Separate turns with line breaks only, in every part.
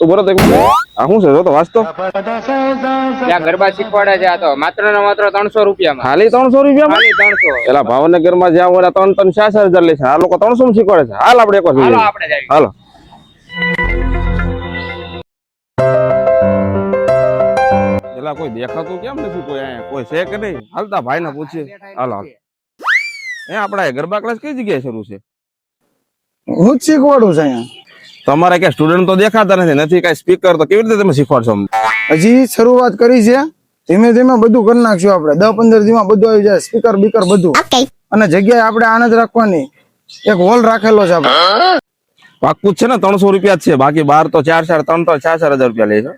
ઊભો રહો તો આ શું છે? જો તો વાંચતો.
ત્યાં ગરબા શીખવાડે છે આ તો. માત્ર ને માત્ર ત્રણસો રૂપિયામાં.
ખાલી ત્રણસો રૂપિયા
ખાલી ત્રણસો.
પેલા ભાવનગરમાં જ્યાં હોય ત્રણ ત્રણ ચાર ચાર હજાર લે છે. આ લોકો ત્રણસો માં શીખવાડે છે. હાલ આપણે એક વાર
હાલો આપણે
હાલો. પેલા કોઈ દેખાતું કેમ નથી? કોઈ અહીંયા કોઈ છે કે નહીં? હાલતા ભાઈ ને પૂછીએ. હાલો હાલો. એ આપડા ગરબા ક્લાસ કઈ જગ્યાએ શરૂ છે?
હું જ શીખવાડું છું અહીંયા.
તમારે ક્યાં સ્ટુડન્ટ તો દેખાતા નથી નથી કઈ સ્પીકર તો કેવી રીતે તમે શીખવાડશો
હજી શરૂઆત કરી છે. ધીમે ધીમે બધું કરી નાખશું આપણે. દસ પંદર દિવસમાં બધું આવી જાય સ્પીકર બીકર બધું. અને જગ્યાએ આપણે આનંદ રાખવાની. એક હોલ રાખેલો છે આપણે.
પાકું છે ને ત્રણસો રૂપિયા જ છે. બાકી બાર તો ચાર ચાર ત્રણ ત્રણ ચાર ચાર હજાર રૂપિયા લે છે.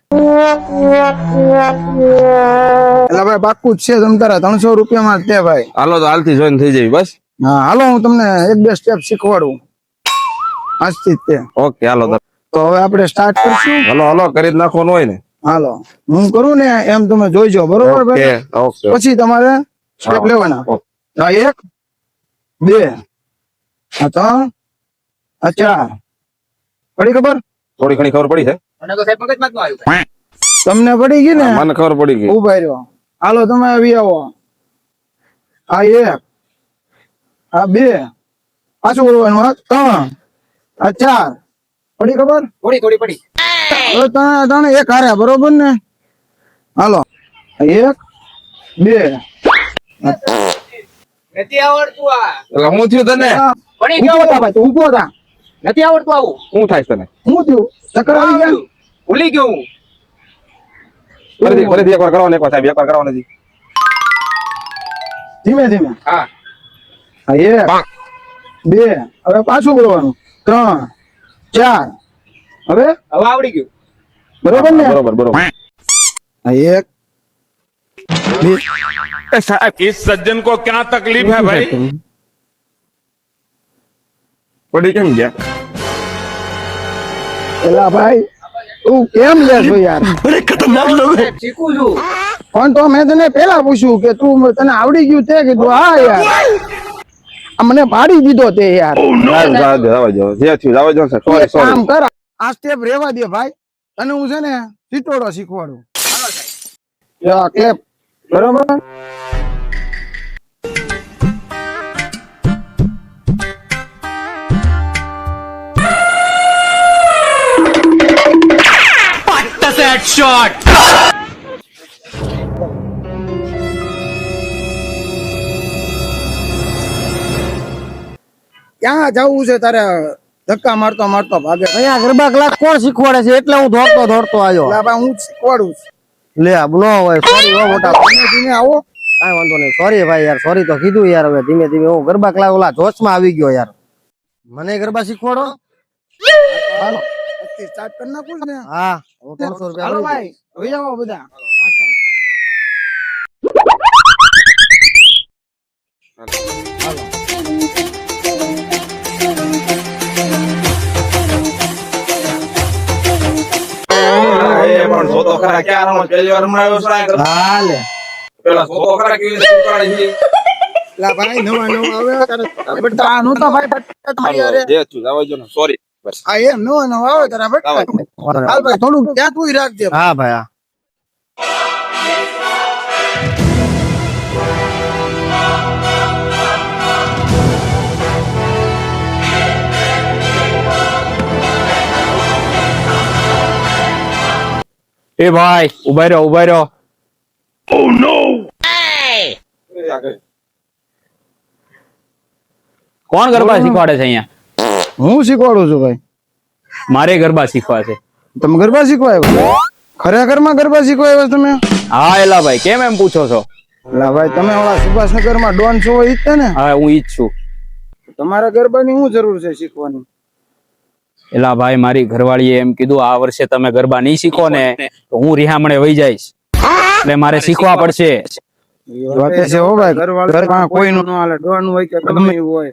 એટલે ભાઈ પાકું જ છે તમ તારે. ત્રણસો રૂપિયામાં જ તે ભાઈ.
હાલો તો હાલથી જોઈન થઈ જાય બસ.
હા હાલો હું તમને એક બે સ્ટેપ શીખવાડું. આજથી તે.
ઓકે હાલો તો
હવે આપણે સ્ટાર્ટ કરશું.
હલો હલો કરી જ નાખવાનું હોય ને.
હાલો. હું કરું ને એમ તમે જોઈજો બરોબર પછી તમારે સ્ટેપ લેવાના. એક બે ત્રણ ચાર. પડી ખબર?
થોડી ઘણી ખબર પડી છે.
તમને પડી ગઈ ને?
મને ખબર પડી ગઈ.
ઊભા રહ્યો. હાલો તમે આવી આવો. આ એક આ બે પાછું બોલવાનું આ ત્રણ. ચાર પડી ખબર?
થોડી થોડી પડી.
ત્રણ એક હાર્યા બરોબર ને? હાલો. એક બે.
નથી આવડતું આ.
હું થયું તને?
પડી ગયો
થા ભાઈ તું ઊભો થા
નથી આવડતું આવું.
હું થાય તને?
હું થયું? ચક્કર આવી ગયા?
ભૂલી ગયો હું.
ફરીથી ફરીથી એકવાર કરવાનું એકવાર સાહેબ એકવાર કરવાનું નથી
ધીમે ધીમે.
હા.
આ એક બે. હવે પાછું બોલવાનું. ત્રણ ચાર હવે
હવે આવડી ગયું
બરોબર ને
બરોબર બરોબર
આ એક બે
इस सज्जन को क्या तकलीफ है भाई
પડી કેમ ગયા
એલા ભાઈ તું કેમ લે છો યાર
સાહેબ, શીખું છું
પણ તો મેં તને પેલા પૂછ્યું કે તું તને આવડી ગયું તે કીધું હા યાર આ મને પાડી દીધો તે યાર. કામ કર. આ સ્ટેપ રેવા દે ભાઈ. તને હું છે ને ચીટોડો શીખવાડું. યા, clap. બરોબર? ક્યાં જવું છે તારે? ધક્કા મારતો મારતો ભાગે.
અહીંયા ગરબા કલાક કોણ શીખવાડે છે? એટલે હું દોડતો દોડતો આવ્યો.
હું શીખવાડું છું.
લે નો હોય સોરી હો મોટા
ધીમે ધીમે આવો.
કાંઈ વાંધો નહીં સોરી ભાઈ યાર સોરી તો કીધું યાર હવે ધીમે ધીમે. હું ગરબા કલાક ઓલા જોશમાં આવી ગયો યાર. મને ગરબા શીખવાડો?
start કરી નાખું ને.
હા ત્રણસો રૂપિયા
હાલો ભાઈ હવે આવો બધા. પાછા.
ખરા ક્યાં? પહેલી વાર હમણાં આવ્યો છે આ ગરબા.
હા લે
પેલા ખરા કેવી રીતે શીખવાડે છે.
લા ભાઈ નવા નવા આવે તારે બેટા આ નહોતા ભાઈ બેટા તમારી હારે.
જે જવા દો ને સોરી બસ
આ એમ નવા નવા આવે તારા બેટા. હાલ ભાઈ થોડું ત્યાં તું રાખજે
હા ભાઈ
એ ભાઈ ઊભા રહ્યો ઊભા રહ્યો કોણ ગરબા શીખવાડે છે અહીંયા?
હું શીખવાડું છું ભાઈ.
મારે ગરબા શીખવા છે.
તમે ગરબા શીખવા આવ્યા? ખરેખરમાં ગરબા શીખવા આવ્યા તમે?
હા એલા ભાઈ કેમ એમ પૂછો છો?
એલા ભાઈ તમે ઓલા સુભાષનગરમાં ડોન છો ઈ જ છે ને?
હા હું ઈ જ છું.
તમારા ગરબાની શું જરૂર છે શીખવાની?
એલા ભાઈ મારી ઘરવાળીએ એમ કીધું આ વર્ષે તમે ગરબા નહીં શીખો ને તો હું રિહામણે વહી જઈશ. એટલે મારે શીખવા પડશે.
વાતે છે હો ભાઈ ઘર પાસે કોઈનું ન હાલે ડોન હોય કે ગમે એવું હોય.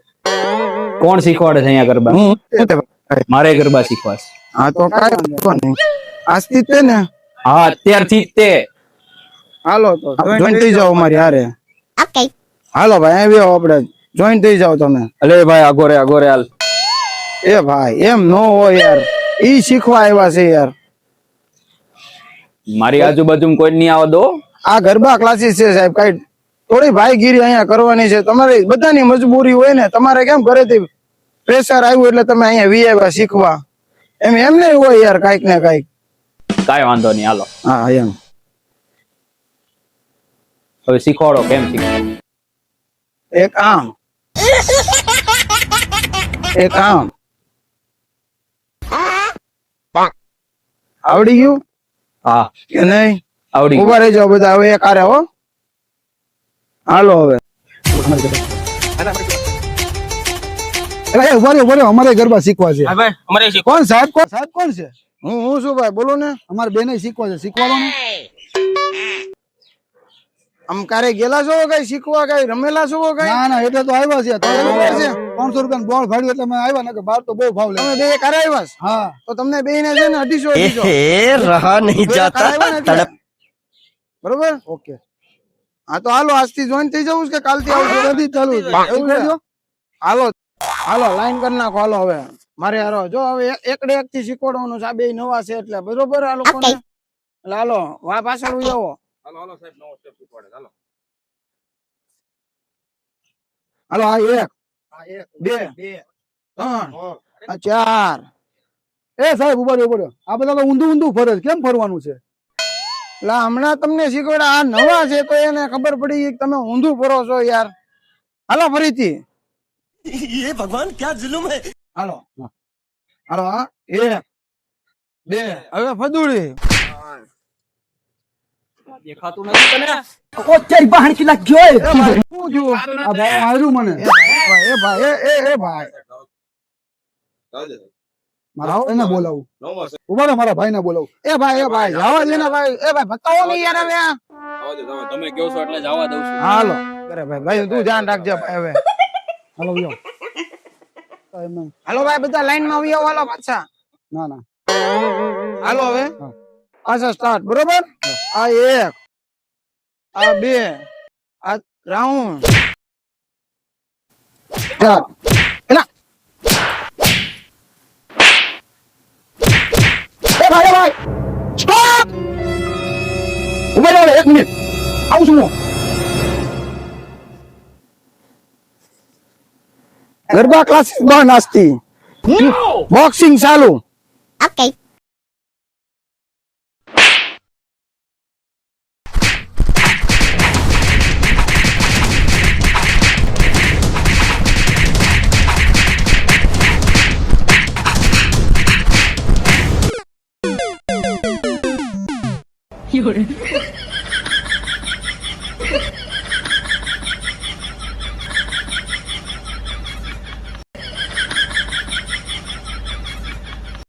કોણ શીખવાડે છે અહીંયા ગરબા. મારે ગરબા શીખવા
હા તો આજથી તે ને?
હા અત્યારથી તે.
હાલો તો જોઈન થઈ જાઓ મારી હારે. હાલો ભાઈ આવી આવો આપણે. જોઈન થઈ જાઓ તમે.
અલે ભાઈ આગોરે આગોરે હાલ.
એ ભાઈ એમ નો હોય યાર. ઈ શીખવા આવ્યા છે યાર.
મારી આજુબાજુ કોઈ નહીં આવવા દો.
આ ગરબા ક્લાસીસ છે સાહેબ કઈ થોડી ભાઈગીરી અહીંયા કરવાની છે. તમારે બધાની મજબૂરી હોય ને તમારે કેમ ઘરેથી પ્રેશર આવ્યું એટલે તમે અહીંયા વી આવ્યા શીખવા. એમ એમ નહીં હોય યાર કાંઈક ને કાંઈક.
કાઈ વાંધો નહીં હાલો.
હા એમ.
હવે શીખવાડો કેમ શીખવાડો
એક આમ. એક આમ. આવડી ગયું?
હા.
કે નહીં?
આવડી
ઊભા રહી જાઓ બધા હવે એક આરે હો. હાલો હવે.
ઊભા રહ્યો, ઊભા રહ્યો. અમારે ગરબા શીખવા છે. કોણ સાહેબ કોણ? સાહેબ કોણ છે?
હું હું શું ભાઈ બોલો ને.
અમારે બેને શીખવા છે. શીખવાડો ને.
આમ કારે ગયેલા છો કઈ? શીખવા કઈ? રમેલા છો કઈ?
ના ના એટલે તો આવ્યા છે. ત્રણસો રૂપિયા બોળ ફાડ્યું એટલે આવ્યા ને કે બાર તો બહુ ભાવ લે.
તમે બે કારે આવ્યા
હા.
તો તમને બે ને છે ને અઢીસો
રહા નહીં
એટલે. બરોબર?
ઓકે.
હા તો હાલો આજથી જોઈન થઈ જવું કે કાલથી આવું
નથી ચાલુ?
હાલો. હાલો લાઈન કરી નાખો. હાલો હવે. મારે હારો જો હવે એક- એકડે એક થી શીખવાડવાનું છે. આ બે નવા છે એટલે. બરોબર? આ લોકોને? એટલે હાલો વા પાછળ ઉઈ આવો.
હાલો હાલો સાહેબ નવો સ્ટેપ શીખવાડે. હાલો.
હાલો આ એક બે ત્રણ આ ચાર.
એ સાહેબ ઊભા રહ્યો ઊભા આ બધા તો ઊંધું ઊંધું ફરે કેમ ફરવાનું છે?
એટલે હમણાં તમને શીખવાડ્યા આ નવા છે તો એને ખબર પડી કે તમે ઊંધું ફરો છો યાર. હાલો ફરીથી. હાલો. હાલો હા. એક બે હવે ફદુડી.
દેખાતું નથી તને?
શું થયું?
આ ભાઈ માર્યું મને.
એ ભાઈ એ ભાઈ એ ભાઈ
જાજે.
બોલાવું. ઊભા રહ્યો મારા ભાઈને બોલાવું.
એ ભાઈ એ ભાઈ જવા દે ને ભાઈ. એ ભાઈ બતાવો ને યાર હવે. આ.
આવા દે, આવા દે.
તમે કહો છો એટલે જવા દઉં છું.
હાલો. અરે ભાઈ ભાઈ તું ધ્યાન રાખજે ભાઈ હવે.
હાલો લ્યો એમ એમ.
હાલો ભાઈ બધા લાઈનમાં આવી આવો હાલો પાછા.
ના ના.
હાલો હવે. પાછા સ્ટાર્ટ બરોબર આ એક આ બે આ રાઉન્ડ ચાર એલા એ ભાઈ એ ભાઈ સ્ટોપ ઊભા રહો એક મિનિટ આવું છું હું ગરબા ક્લાસીસ બંધ આજથી બોક્સિંગ ચાલુ
Okay.
有人。